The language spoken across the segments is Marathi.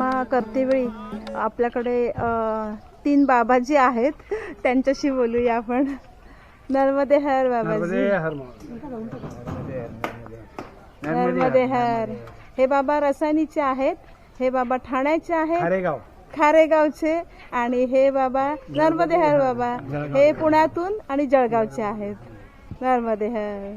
परिक्रमा करतेवेळी आपल्याकडे तीन बाबाजी आहेत. त्यांच्याशी बोलूया आपण. नर्मदे हर बाबाजी. नर्मदे हर हे बाबा रसायनीचे आहेत. हे बाबा ठाण्याचे आहेत. खारेगाव. खारेगावचे. आणि हे बाबा नर्मदे हर बाबा. हे पुण्यातून आणि जळगावचे आहेत. नर्मदे हर.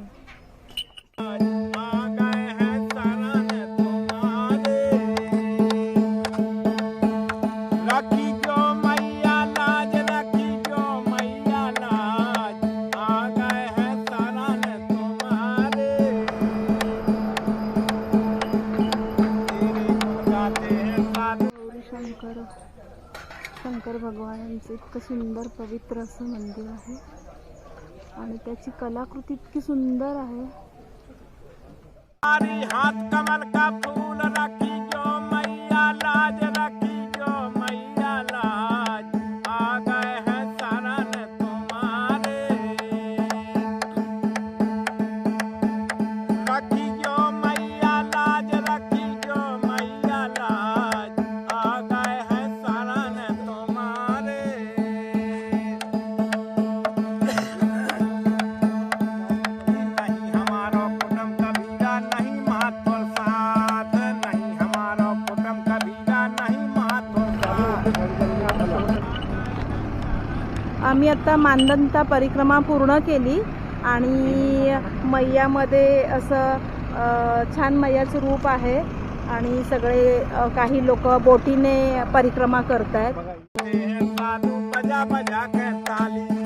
शंकर शंकर भगवानांचं इतकं सुंदर पवित्र असं मंदिर आहे. आणि त्याची कलाकृती इतकी सुंदर आहे. हात कमल का फूल आम्ही आता मानदंता परिक्रमा पूर्ण केली आणि मैयामध्ये असं छान मैयाचं रूप आहे आणि सगळे काही लोक बोटीने परिक्रमा करतायत. गाते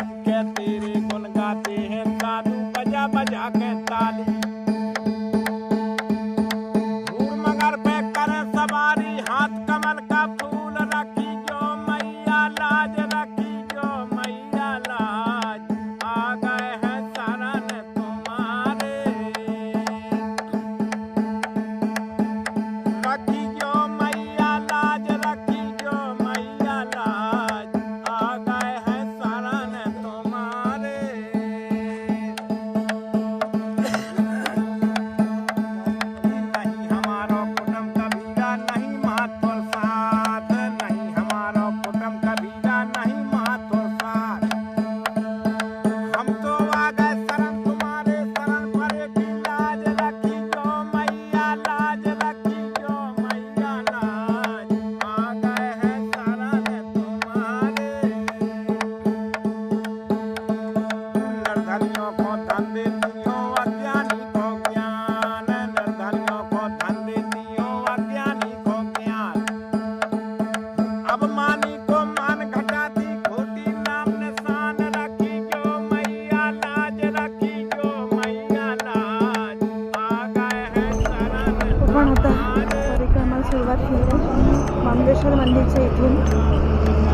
मामलेश्वर मंदिरच्या इथून.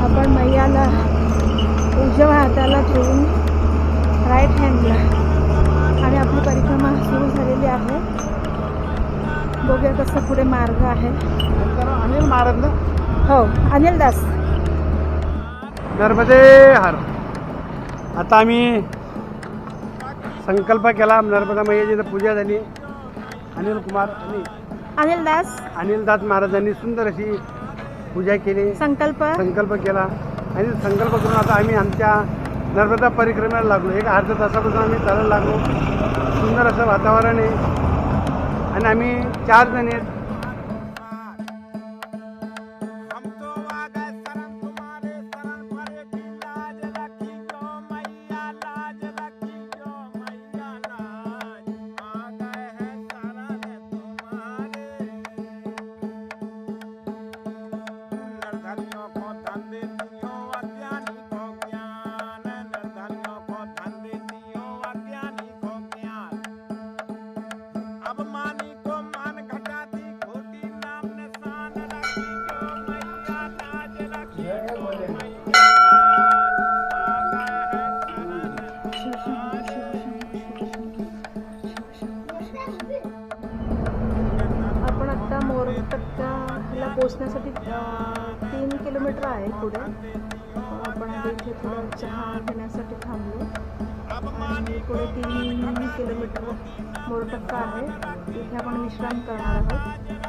आपण मैयाला उजव्या हाताला ठेवून राईट हँडला आणि आपली परिक्रमा सुरू झालेली आहे. बघूया कसा पुढे मार्ग आहे. अनिल ना? हो अनिल दास. नर्मदे हर. आता आम्ही संकल्प केला नर्मदा मैयाची पूजा झाली. अनिल कुमार आणि अनिल दास. अनिलदास महाराजांनी सुंदर अशी पूजा केली. संकल्प. संकल्प केला. आणि संकल्प करून आता आम्ही आमच्या नर्मदा परिक्रमेला लागलो. एक अर्ध्या तासापासून आम्ही चालायला लागलो. सुंदर असं वातावरण आहे. आणि आम्ही चार जण आहेत. मोरटक्काला पोचण्यासाठी तीन किलोमीटर आहे पुढे. आपण इथे थोडं चहा घेण्यासाठी थांबलो. आणि पुढे तीन किलोमीटर मोरटक्का आहे. इथे आपण विश्राम करणार आहोत.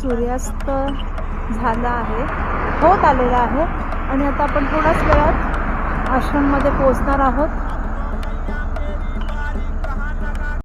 सूर्यास्त झाला आहे. होत आलेला आहे. आणि आता आपण थोड्याच वेळात आश्रममध्ये पोहोचणार आहोत.